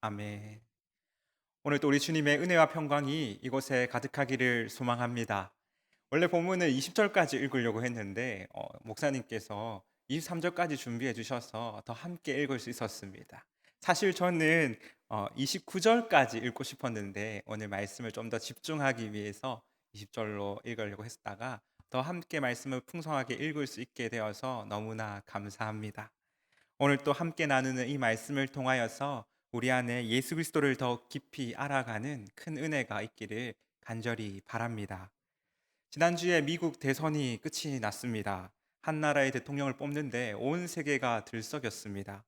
아멘. 오늘도 우리 주님의 은혜와 평강이 이곳에 가득하기를 소망합니다. 원래 본문은 20절까지 읽으려고 했는데 어, 목사님께서 23절까지 준비해 주셔서 더 함께 읽을 수 있었습니다. 사실 저는 어, 29절까지 읽고 싶었는데 오늘 말씀을 좀 더 집중하기 위해서 20절로 읽으려고 했다가 더 함께 말씀을 풍성하게 읽을 수 있게 되어서 너무나 감사합니다. 오늘 또 함께 나누는 이 말씀을 통하여서 우리 안에 예수 그리스도를 더 깊이 알아가는 큰 은혜가 있기를 간절히 바랍니다. 지난주에 미국 대선이 끝이 났습니다. 한 나라의 대통령을 뽑는데 온 세계가 들썩였습니다.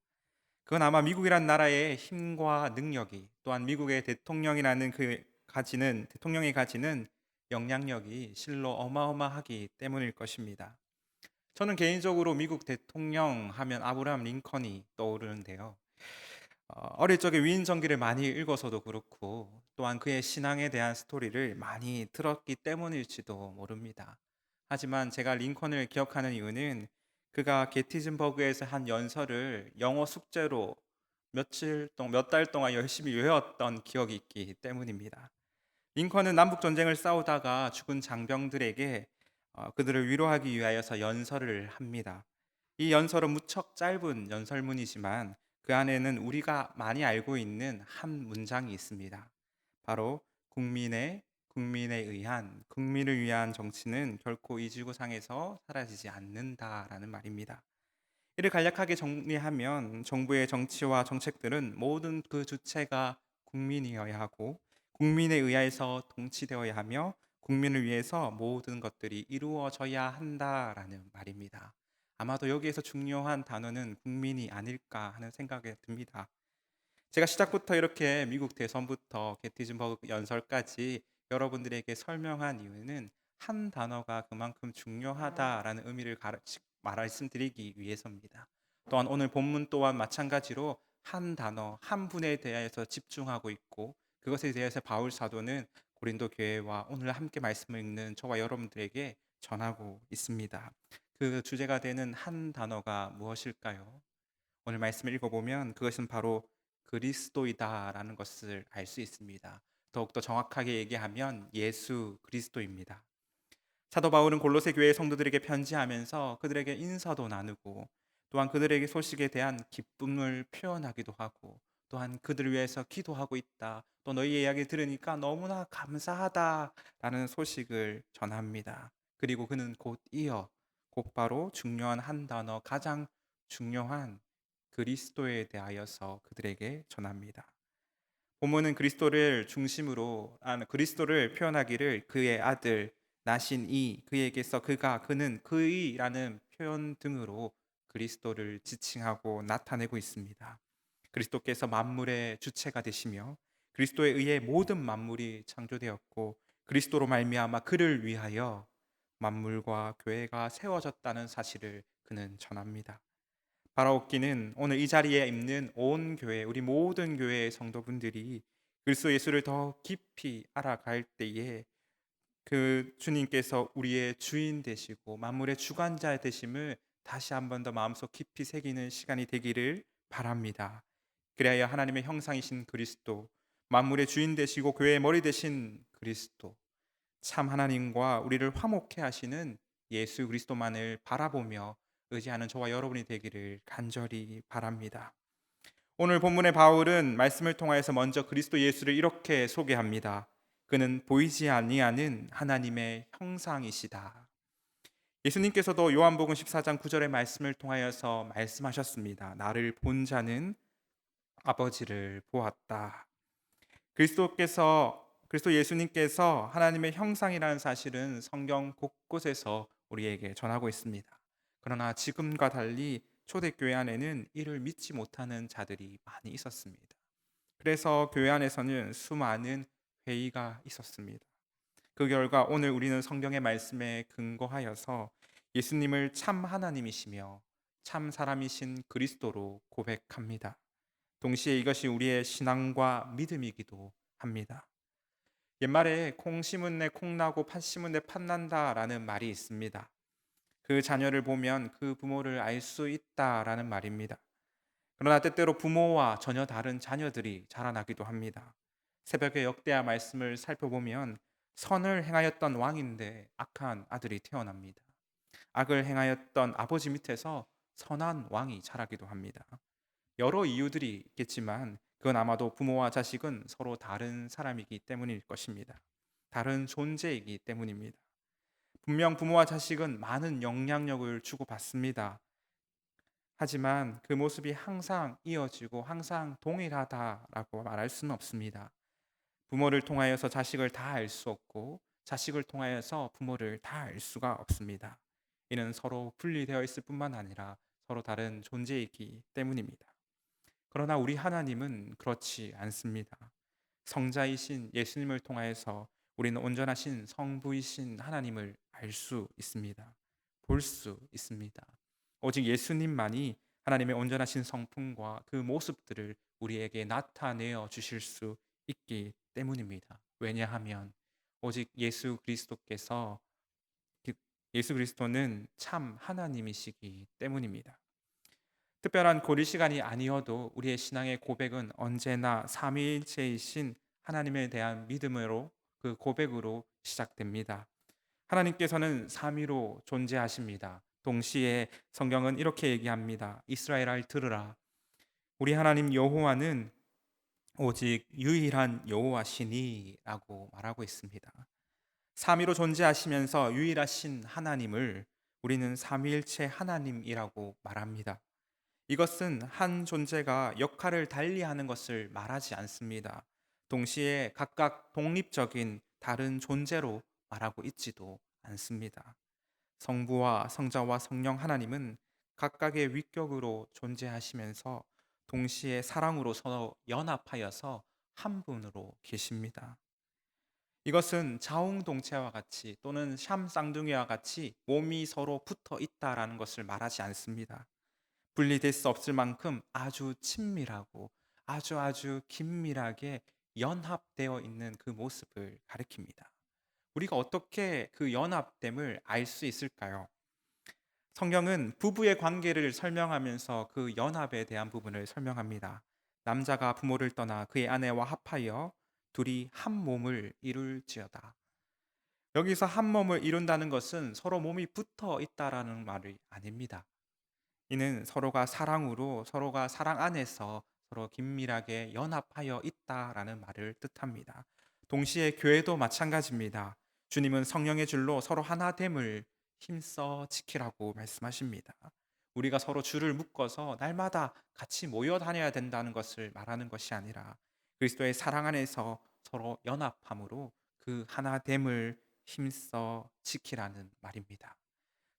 그건 아마 미국이란 나라의 힘과 능력이 또한 미국의 대통령이라는 그 가지는 대통령이 가지는 영향력이 실로 어마어마하기 때문일 것입니다. 저는 개인적으로 미국 대통령 하면 아브라함 링컨이 떠오르는데요. 어, 어릴 적에 위인 전기를 많이 읽어서도 그렇고 또한 그의 신앙에 대한 스토리를 많이 들었기 때문일지도 모릅니다. 하지만 제가 링컨을 기억하는 이유는 그가 게티즌버그에서 한 연설을 영어 숙제로 며칠 동안 몇 달 동안 열심히 외웠던 기억이 있기 때문입니다. 링컨은 남북 전쟁을 싸우다가 죽은 장병들에게 어, 그들을 위로하기 위하여서 연설을 합니다. 이 연설은 무척 짧은 연설문이지만 그 안에는 우리가 많이 알고 있는 한 문장이 있습니다. 바로 국민의 국민에 의한 국민을 위한 정치는 결코 이 지구상에서 사라지지 않는다라는 말입니다. 이를 간략하게 정리하면 정부의 정치와 정책들은 모든 그 주체가 국민이어야 하고 국민에 의해서 통치되어야 하며 국민을 위해서 모든 것들이 이루어져야 한다라는 말입니다. 아마도 여기에서 중요한 단어는 국민이 아닐까 하는 생각이 듭니다. 제가 시작부터 이렇게 미국 대선부터 게티즌버그 연설까지 여러분들에게 설명한 이유는 한 단어가 그만큼 중요하다라는 의미를 말씀드리기 위해서입니다. 또한 오늘 본문 또한 마찬가지로 한 단어, 한 분에 대해서 집중하고 있고 그것에 대해서 바울 사도는 고린도 교회와 오늘 함께 말씀을 읽는 저와 여러분들에게 전하고 있습니다. 그 주제가 되는 한 단어가 무엇일까요? 오늘 말씀을 읽어보면 그것은 바로 그리스도이다라는 것을 알 수 있습니다. 더욱더 정확하게 얘기하면 예수 그리스도입니다. 사도 바울은 골로새 교회 성도들에게 편지하면서 그들에게 인사도 나누고 또한 그들에게 소식에 대한 기쁨을 표현하기도 하고 또한 그들을 위해서 기도하고 있다. 또 너희의 이야기 들으니까 너무나 감사하다라는 소식을 전합니다. 그리고 그는 곧 이어 곧바로 중요한 한 단어 가장 중요한 그리스도에 대하여서 그들에게 전합니다. 본문은 그리스도를 중심으로 아, 그리스도를 표현하기를 그의 아들 나신 이 그에게서 그가 그는 그이라는 표현 등으로 그리스도를 지칭하고 나타내고 있습니다. 그리스도께서 만물의 주체가 되시며 그리스도에 의해 모든 만물이 창조되었고 그리스도로 말미암아 그를 위하여 만물과 교회가 세워졌다는 사실을 그는 전합니다. 바라옵기는 오늘 이 자리에 있는 온 교회, 우리 모든 교회의 성도분들이 그리스도 예수를 더 깊이 알아갈 때에 그 주님께서 우리의 주인 되시고 만물의 주관자 되심을 다시 한 번 더 마음속 깊이 새기는 시간이 되기를 바랍니다. 그래야 하나님의 형상이신 그리스도, 만물의 주인 되시고 교회의 머리 되신 그리스도, 참 하나님과 우리를 화목해 하시는 예수 그리스도만을 바라보며 의지하는 저와 여러분이 되기를 간절히 바랍니다. 오늘 본문의 바울은 말씀을 통하여서 먼저 그리스도 예수를 이렇게 소개합니다. 그는 보이지 아니하는 하나님의 형상이시다. 예수님께서도 요한복음 14장 9절의 말씀을 통하여서 말씀하셨습니다. 나를 본 자는 아버지를 보았다. 그리스도께서 그리스도 예수님께서 하나님의 형상이라는 사실은 성경 곳곳에서 우리에게 전하고 있습니다. 그러나 지금과 달리 초대교회 안에는 이를 믿지 못하는 자들이 많이 있었습니다. 그래서 교회 안에서는 수많은 회의가 있었습니다. 그 결과 오늘 우리는 성경의 말씀에 근거하여서 예수님을 참 하나님이시며 참 사람이신 그리스도로 고백합니다. 동시에 이것이 우리의 신앙과 믿음이기도 합니다. 옛말에 콩 심은 내 콩 나고 팥 심은 내 팥 난다라는 말이 있습니다. 그 자녀를 보면 그 부모를 알 수 있다라는 말입니다. 그러나 때때로 부모와 전혀 다른 자녀들이 자라나기도 합니다. 새벽의 역대하 말씀을 살펴보면 선을 행하였던 왕인데 악한 아들이 태어납니다. 악을 행하였던 아버지 밑에서 선한 왕이 자라기도 합니다. 여러 이유들이 있겠지만 그건 아마도 부모와 자식은 서로 다른 사람이기 때문일 것입니다. 다른 존재이기 때문입니다. 분명 부모와 자식은 많은 영향력을 주고받습니다. 하지만 그 모습이 항상 이어지고 항상 동일하다라고 말할 수는 없습니다. 부모를 통하여서 자식을 다 알 수 없고 자식을 통하여서 부모를 다 알 수가 없습니다. 이는 서로 분리되어 있을 뿐만 아니라 서로 다른 존재이기 때문입니다. 그러나 우리 하나님은 그렇지 않습니다. 성자이신 예수님을 통하여서 우리는 온전하신 성부이신 하나님을 알 수 있습니다. 볼 수 있습니다. 오직 예수님만이 하나님의 온전하신 성품과 그 모습들을 우리에게 나타내어 주실 수 있기 때문입니다. 왜냐하면 오직 예수 그리스도께서 그 예수 그리스도는 참 하나님이시기 때문입니다. 특별한 고리 시간이 아니어도 우리의 신앙의 고백은 언제나 삼위일체이신 하나님에 대한 믿음으로 그 고백으로 시작됩니다. 하나님께서는 삼위로 존재하십니다. 동시에 성경은 이렇게 얘기합니다. 이스라엘아 들으라. 우리 하나님 여호와는 오직 유일한 여호와시니라고 말하고 있습니다. 삼위로 존재하시면서 유일하신 하나님을 우리는 삼위일체 하나님이라고 말합니다. 이것은 한 존재가 역할을 달리하는 것을 말하지 않습니다. 동시에 각각 독립적인 다른 존재로 말하고 있지도 않습니다. 성부와 성자와 성령 하나님은 각각의 위격으로 존재하시면서 동시에 사랑으로 서로 연합하여서 한 분으로 계십니다. 이것은 자웅동체와 같이 또는 샴 쌍둥이와 같이 몸이 서로 붙어 있다라는 것을 말하지 않습니다. 분리될 수 없을 만큼 아주 친밀하고 아주 아주 긴밀하게 연합되어 있는 그 모습을 가리킵니다. 우리가 어떻게 그 연합됨을 알 수 있을까요? 성경은 부부의 관계를 설명하면서 그 연합에 대한 부분을 설명합니다. 남자가 부모를 떠나 그의 아내와 합하여 둘이 한 몸을 이룰지어다. 여기서 한 몸을 이룬다는 것은 서로 몸이 붙어 있다라는 말이 아닙니다. 이는 서로가 사랑으로 서로가 사랑 안에서 서로 긴밀하게 연합하여 있다라는 말을 뜻합니다. 동시에 교회도 마찬가지입니다. 주님은 성령의 줄로 서로 하나됨을 힘써 지키라고 말씀하십니다. 우리가 서로 줄을 묶어서 날마다 같이 모여 다녀야 된다는 것을 말하는 것이 아니라 그리스도의 사랑 안에서 서로 연합함으로 그 하나됨을 힘써 지키라는 말입니다.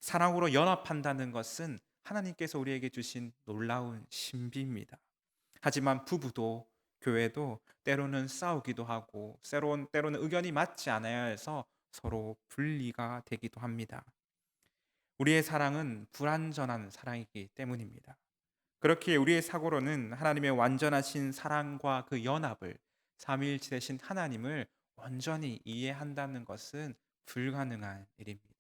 사랑으로 연합한다는 것은 하나님께서 우리에게 주신 놀라운 신비입니다. 하지만 부부도 교회도 때로는 싸우기도 하고 때로는, 때로는 의견이 맞지 않아야 해서 서로 분리가 되기도 합니다. 우리의 사랑은 불완전한 사랑이기 때문입니다. 그렇기에 우리의 사고로는 하나님의 완전하신 사랑과 그 연합을 삼위일체 되신 하나님을 온전히 이해한다는 것은 불가능한 일입니다.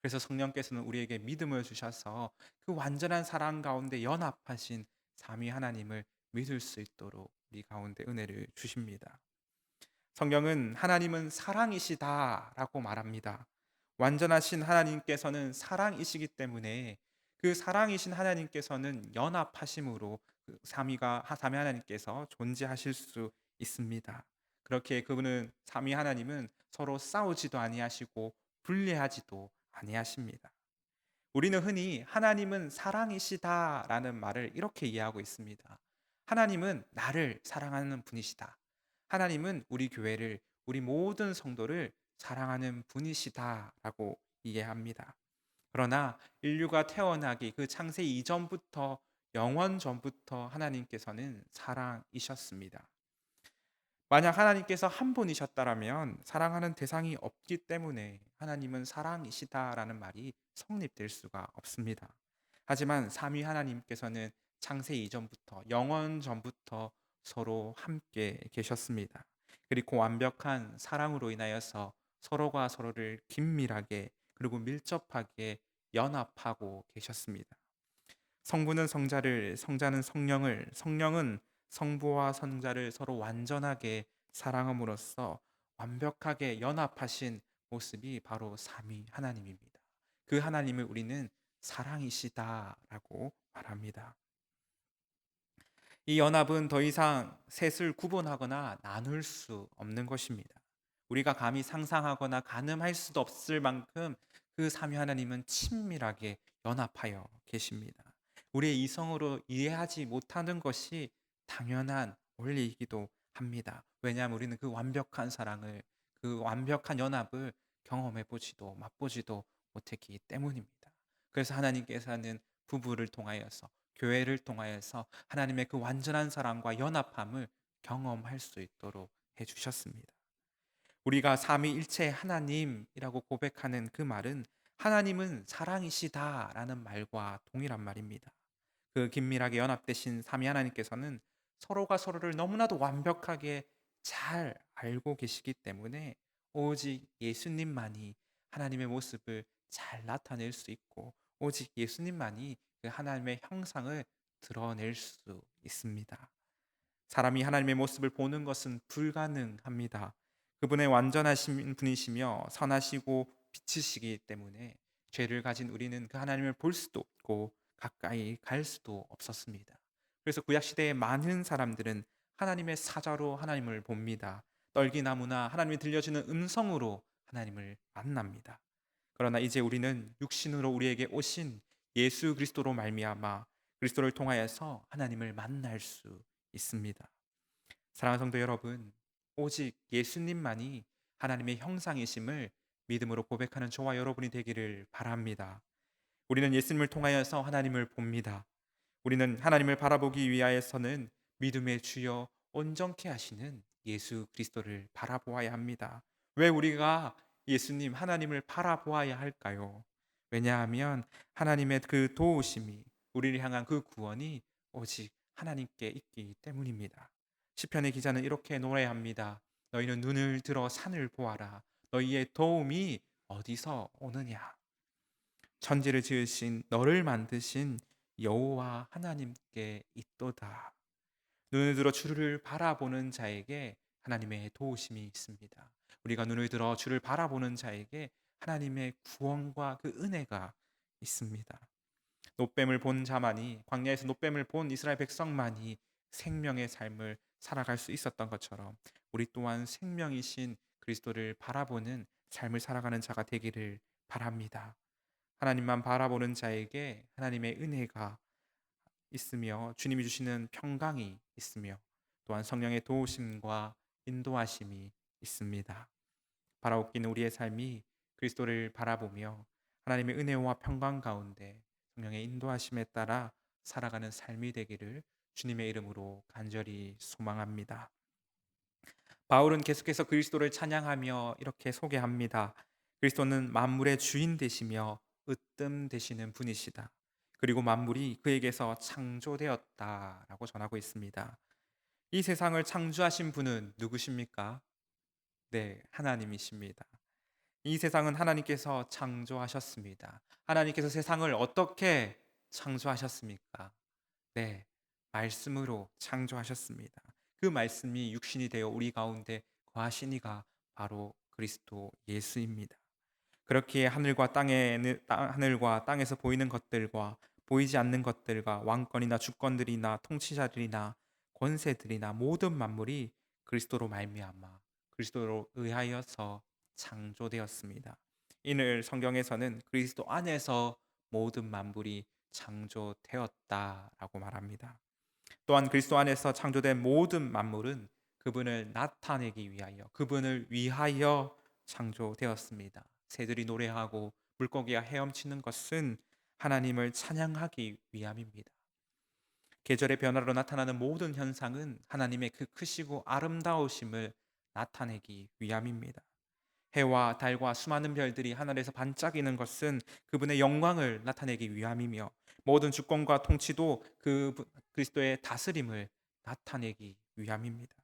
그래서 성령께서는 우리에게 믿음을 주셔서 그 완전한 사랑 가운데 연합하신 삼위 하나님을 믿을 수 있도록 우리 가운데 은혜를 주십니다. 성경은 하나님은 사랑이시다라고 말합니다. 완전하신 하나님께서는 사랑이시기 때문에 그 사랑이신 하나님께서는 연합하심으로 그 삼위가 삼위 하나님께서 존재하실 수 있습니다. 그렇게 그분은 삼위 하나님은 서로 싸우지도 아니하시고 분리하지도 아니하십니다. 우리는 흔히 하나님은 사랑이시다라는 말을 이렇게 이해하고 있습니다. 하나님은 나를 사랑하는 분이시다. 하나님은 우리 교회를 우리 모든 성도를 사랑하는 분이시다라고 이해합니다. 그러나 인류가 태어나기 그 창세 이전부터 영원 전부터 하나님께서는 사랑이셨습니다. 만약 하나님께서 한 분이셨다라면 사랑하는 대상이 없기 때문에 하나님은 사랑이시다라는 말이 성립될 수가 없습니다. 하지만 삼위 하나님께서는 창세 이전부터 영원 전부터 서로 함께 계셨습니다. 그리고 완벽한 사랑으로 인하여서 서로가 서로를 긴밀하게 그리고 밀접하게 연합하고 계셨습니다. 성부는 성자를, 성자는 성령을, 성령은 성부와 성자를 서로 완전하게 사랑함으로써 완벽하게 연합하신 모습이 바로 삼위 하나님입니다. 그 하나님을 우리는 사랑이시다라고 말합니다. 이 연합은 더 이상 셋을 구분하거나 나눌 수 없는 것입니다. 우리가 감히 상상하거나 가늠할 수도 없을 만큼 그 삼위 하나님은 친밀하게 연합하여 계십니다. 우리의 이성으로 이해하지 못하는 것이 당연한 원리이기도 합니다. 왜냐하면 우리는 그 완벽한 사랑을, 그 완벽한 연합을 경험해 보지도 맛보지도 못했기 때문입니다. 그래서 하나님께서는 부부를 통하여서 교회를 통하여서 하나님의 그 완전한 사랑과 연합함을 경험할 수 있도록 해 주셨습니다. 우리가 삼위일체 하나님이라고 고백하는 그 말은 하나님은 사랑이시다라는 말과 동일한 말입니다. 그 긴밀하게 연합되신 삼위 하나님께서는 서로가 서로를 너무나도 완벽하게 잘 알고 계시기 때문에 오직 예수님만이 하나님의 모습을 잘 나타낼 수 있고 오직 예수님만이 그 하나님의 형상을 드러낼 수 있습니다. 사람이 하나님의 모습을 보는 것은 불가능합니다. 그분의 완전하신 분이시며 선하시고 빛이시기 때문에 죄를 가진 우리는 그 하나님을 볼 수도 없고 가까이 갈 수도 없었습니다. 그래서 구약 시대의 많은 사람들은 하나님의 사자로 하나님을 봅니다. 떨기나무나 하나님이 들려주는 음성으로 하나님을 만납니다. 그러나 이제 우리는 육신으로 우리에게 오신 예수 그리스도로 말미암아 그리스도를 통하여서 하나님을 만날 수 있습니다. 사랑하는 성도 여러분, 오직 예수님만이 하나님의 형상이심을 믿음으로 고백하는 저와 여러분이 되기를 바랍니다. 우리는 예수님을 통하여서 하나님을 봅니다. 우리는 하나님을 바라보기 위하여서는 믿음의 주여 온전케 하시는 예수 그리스도를 바라보아야 합니다. 왜 우리가 예수님 하나님을 바라보아야 할까요? 왜냐하면 하나님의 그 도우심이 우리를 향한 그 구원이 오직 하나님께 있기 때문입니다. 시편의 기자는 이렇게 노래합니다. 너희는 눈을 들어 산을 보아라. 너희의 도움이 어디서 오느냐? 천지를 지으신 너를 만드신 여호와 하나님께 있도다. 눈을 들어 주를 바라보는 자에게 하나님의 도우심이 있습니다. 우리가 눈을 들어 주를 바라보는 자에게 하나님의 구원과 그 은혜가 있습니다. 노뱀을 본 자만이 광야에서 노뱀을 본 이스라엘 백성만이 생명의 삶을 살아갈 수 있었던 것처럼 우리 또한 생명이신 그리스도를 바라보는 삶을 살아가는 자가 되기를 바랍니다. 하나님만 바라보는 자에게 하나님의 은혜가 있으며 주님이 주시는 평강이 있으며 또한 성령의 도우심과 인도하심이 있습니다. 바라옵기는 우리의 삶이 그리스도를 바라보며 하나님의 은혜와 평강 가운데 성령의 인도하심에 따라 살아가는 삶이 되기를 주님의 이름으로 간절히 소망합니다. 바울은 계속해서 그리스도를 찬양하며 이렇게 소개합니다. 그리스도는 만물의 주인 되시며 으뜸 되시는 분이시다. 그리고 만물이 그에게서 창조되었다라고 전하고 있습니다. 이 세상을 창조하신 분은 누구십니까? 네, 하나님이십니다. 이 세상은 하나님께서 창조하셨습니다. 하나님께서 세상을 어떻게 창조하셨습니까? 네, 말씀으로 창조하셨습니다. 그 말씀이 육신이 되어 우리 가운데 거하시니가 바로 그리스도 예수입니다. 그렇게 하늘과 땅에 하늘과 땅에서 보이는 것들과 보이지 않는 것들과 왕권이나 주권들이나 통치자들이나 권세들이나 모든 만물이 그리스도로 말미암아 그리스도로 의하여서 창조되었습니다. 이늘 성경에서는 그리스도 안에서 모든 만물이 창조되었다라고 말합니다. 또한 그리스도 안에서 창조된 모든 만물은 그분을 나타내기 위하여 그분을 위하여 창조되었습니다. 새들이 노래하고 물고기가 헤엄치는 것은 하나님을 찬양하기 위함입니다. 계절의 변화로 나타나는 모든 현상은 하나님의 그 크시고 아름다우심을 나타내기 위함입니다. 해와 달과 수많은 별들이 하늘에서 반짝이는 것은 그분의 영광을 나타내기 위함이며 모든 주권과 통치도 그 그리스도의 다스림을 나타내기 위함입니다.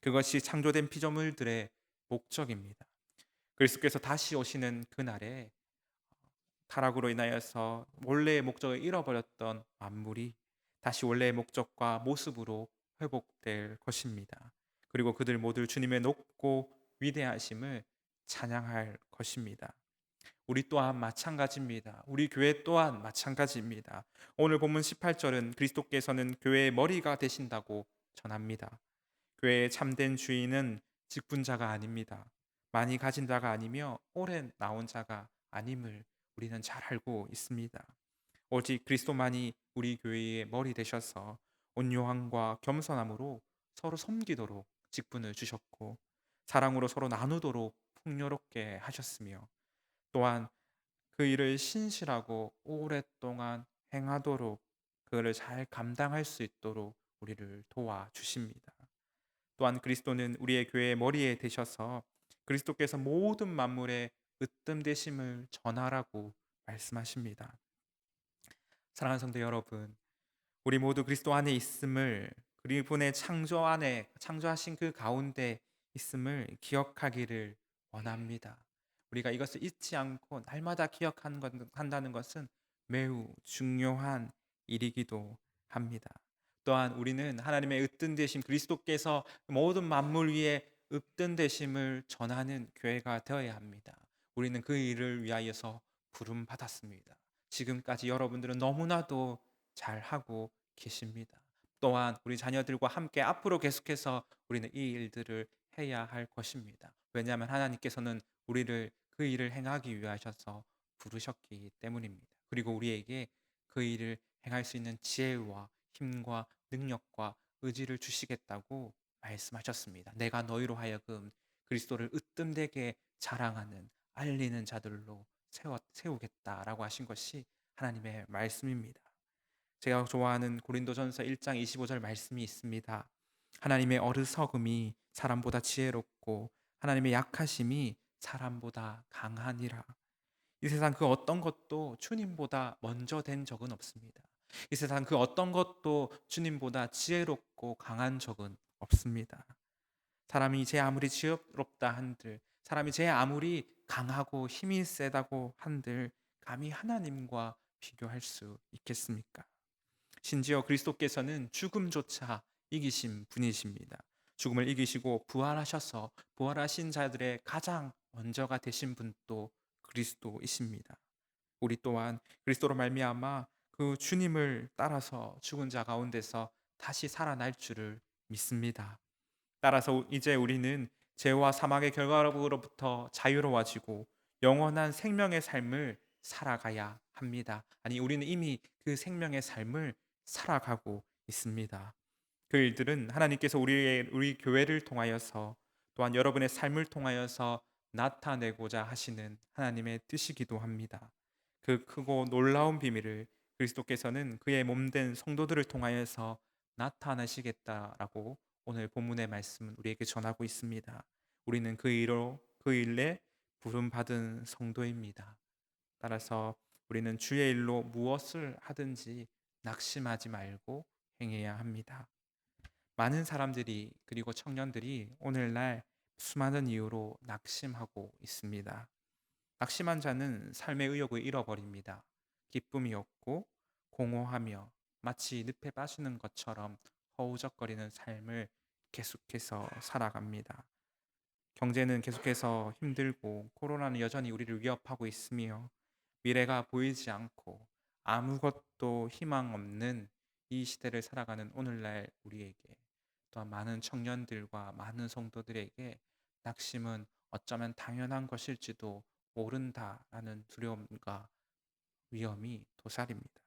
그것이 창조된 피조물들의 목적입니다. 그리스도께서 다시 오시는 그날에 타락으로 인하여서 원래의 목적을 잃어버렸던 만물이 다시 원래의 목적과 모습으로 회복될 것입니다. 그리고 그들 모두 주님의 높고 위대하심을 찬양할 것입니다. 우리 또한 마찬가지입니다. 우리 교회 또한 마찬가지입니다. 오늘 본문 18절은 그리스도께서는 교회의 머리가 되신다고 전합니다. 교회의 참된 주인은 직분자가 아닙니다. 많이 가진 자가 아니며 오래 나온 자가 아님을 우리는 잘 알고 있습니다. 오직 그리스도만이 우리 교회의 머리 되셔서 온유함과 겸손함으로 서로 섬기도록 직분을 주셨고 사랑으로 서로 나누도록 풍요롭게 하셨으며 또한 그 일을 신실하고 오랫동안 행하도록 그를 잘 감당할 수 있도록 우리를 도와 주십니다. 또한 그리스도는 우리의 교회의 머리에 되셔서 그리스도께서 모든 만물의 으뜸 되심을 전하라고 말씀하십니다. 사랑하는 성도 여러분, 우리 모두 그리스도 안에 있음을 그리분의 창조 안에 창조하신 그 가운데 있음을 기억하기를 원합니다. 우리가 이것을 잊지 않고 날마다 기억하는 것, 한다는 것은 매우 중요한 일이기도 합니다. 또한 우리는 하나님의 으뜸 되심 그리스도께서 모든 만물 위에 으뜸 되심을 전하는 교회가 되어야 합니다. 우리는 그 일을 위하여서 부름 받았습니다. 지금까지 여러분들은 너무나도 잘 하고 계십니다. 또한 우리 자녀들과 함께 앞으로 계속해서 우리는 이 일들을 해야 할 것입니다. 왜냐하면 하나님께서는 우리를 그 일을 행하기 위하셔서 부르셨기 때문입니다. 그리고 우리에게 그 일을 행할 수 있는 지혜와 힘과 능력과 의지를 주시겠다고 말씀하셨습니다. 내가 너희로 하여금 그리스도를 으뜸되게 자랑하는 알리는 자들로 세워, 세우겠다라고 하신 것이 하나님의 말씀입니다. 제가 좋아하는 고린도전서 1장 25절 말씀이 있습니다. 하나님의 어리석음이 사람보다 지혜롭고 하나님의 약하심이 사람보다 강하니라. 이 세상 그 어떤 것도 주님보다 먼저 된 적은 없습니다. 이 세상 그 어떤 것도 주님보다 지혜롭고 강한 적은 없습니다. 사람이 제 아무리 지혜롭다 한들, 사람이 제 아무리 강하고 힘이 세다고 한들, 감히 하나님과 비교할 수 있겠습니까? 심지어 그리스도께서는 죽음조차 이기신 분이십니다. 죽음을 이기시고 부활하셔서 부활하신 자들의 가장 먼저가 되신 분도 그리스도이십니다. 우리 또한 그리스도로 말미암아 그 주님을 따라서 죽은 자 가운데서 다시 살아날 줄을 믿습니다. 따라서 이제 우리는 죄와 사망의 결과로부터 자유로워지고 영원한 생명의 삶을 살아가야 합니다. 아니 우리는 이미 그 생명의 삶을 살아가고 있습니다. 그 일들은 하나님께서 우리의 우리 교회를 통하여서 또한 여러분의 삶을 통하여서 나타내고자 하시는 하나님의 뜻이기도 합니다. 그 크고 놀라운 비밀을 그리스도께서는 그의 몸된 성도들을 통하여서 나타내시겠다라고 오늘 본문의 말씀은 우리에게 전하고 있습니다. 우리는 그 일로 그 일에 부름 받은 성도입니다. 따라서 우리는 주의 일로 무엇을 하든지 낙심하지 말고 행해야 합니다. 많은 사람들이 그리고 청년들이 오늘날 수많은 이유로 낙심하고 있습니다. 낙심한 자는 삶의 의욕을 잃어버립니다. 기쁨이 없고 공허하며 마치 늪에 빠지는 것처럼 허우적거리는 삶을 계속해서 살아갑니다. 경제는 계속해서 힘들고 코로나는 여전히 우리를 위협하고 있으며 미래가 보이지 않고 아무것도 희망 없는 이 시대를 살아가는 오늘날 우리에게 또한 많은 청년들과 많은 성도들에게 낙심은 어쩌면 당연한 것일지도 모른다라는 두려움과 위험이 도살입니다.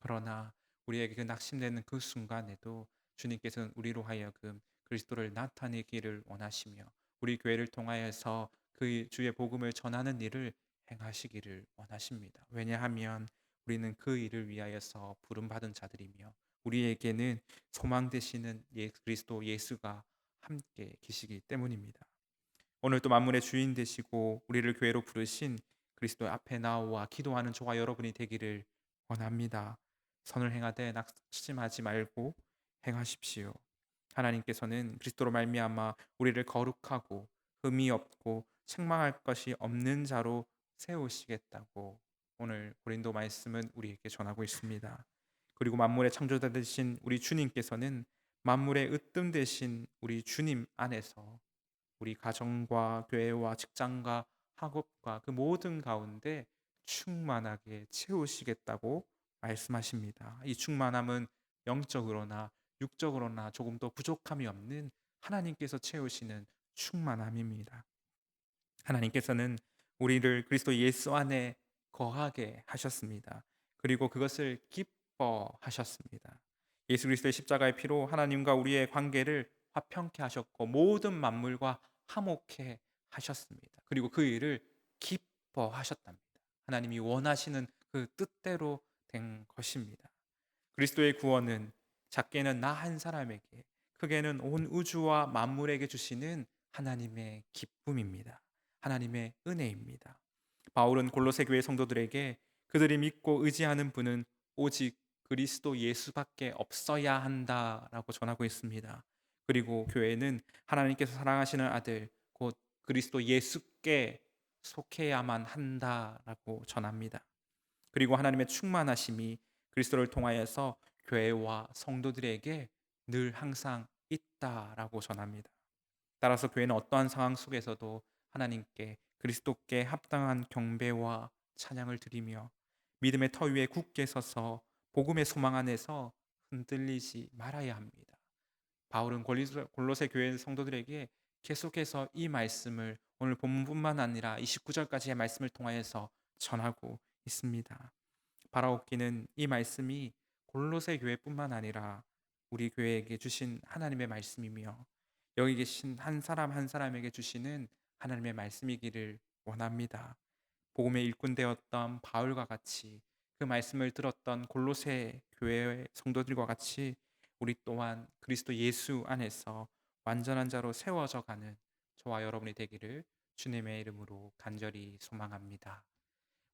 그러나 우리에게 그 낙심되는 그 순간에도 주님께서는 우리로 하여금 그리스도를 나타내기를 원하시며 우리 교회를 통하여서 그 주의 복음을 전하는 일을 행하시기를 원하십니다. 왜냐하면 우리는 그 일을 위하여서 부름 받은 자들이며 우리에게는 소망 되시는 예, 그리스도 예수가 함께 계시기 때문입니다. 오늘 또 만물의 주인 되시고 우리를 교회로 부르신 그리스도 앞에 나와 기도하는 저와 여러분이 되기를 원합니다. 선을 행하되 낙심하지 말고 행하십시오. 하나님께서는 그리스도로 말미암아 우리를 거룩하고 흠이 없고 책망할 것이 없는 자로 세우시겠다고 오늘 고린도 말씀은 우리에게 전하고 있습니다. 그리고 만물의 창조자 되신 우리 주님께서는 만물의 으뜸 되신 우리 주님 안에서 우리 가정과 교회와 직장과 학업과 그 모든 가운데 충만하게 채우시겠다고 말씀하십니다. 이 충만함은 영적으로나 육적으로나 조금 더 부족함이 없는 하나님께서 채우시는 충만함입니다. 하나님께서는 우리를 그리스도 예수 안에 거하게 하셨습니다. 그리고 그것을 기뻐하셨습니다. 예수 그리스도의 십자가의 피로 하나님과 우리의 관계를 화평케 하셨고 모든 만물과 화목해 하셨습니다. 그리고 그 일을 기뻐하셨답니다. 하나님이 원하시는 그 뜻대로 된 것입니다. 그리스도의 구원은 작게는 나 한 사람에게 크게는 온 우주와 만물에게 주시는 하나님의 기쁨입니다. 하나님의 은혜입니다. 바울은 골로새 교회 성도들에게 그들이 믿고 의지하는 분은 오직 그리스도 예수밖에 없어야 한다라고 전하고 있습니다. 그리고 교회는 하나님께서 사랑하시는 아들 곧 그리스도 예수께 속해야만 한다라고 전합니다. 그리고 하나님의 충만하심이 그리스도를 통하여서 교회와 성도들에게 늘 항상 있다라고 전합니다. 따라서 교회는 어떠한 상황 속에서도 하나님께 그리스도께 합당한 경배와 찬양을 드리며 믿음의 터 위에 굳게 서서 복음의 소망 안에서 흔들리지 말아야 합니다. 바울은 골로새 교회 성도들에게 계속해서 이 말씀을 오늘 본문뿐만 아니라 29절까지의 말씀을 통하여서 전하고 있습니다. 바라옵기는 이 말씀이 골로새 교회뿐만 아니라 우리 교회에게 주신 하나님의 말씀이며 여기 계신 한 사람 한 사람에게 주시는 하나님의 말씀이기를 원합니다. 복음의 일꾼 되었던 바울과 같이 그 말씀을 들었던 골로새 교회의 성도들과 같이 우리 또한 그리스도 예수 안에서 완전한 자로 세워져 가는 저와 여러분이 되기를 주님의 이름으로 간절히 소망합니다.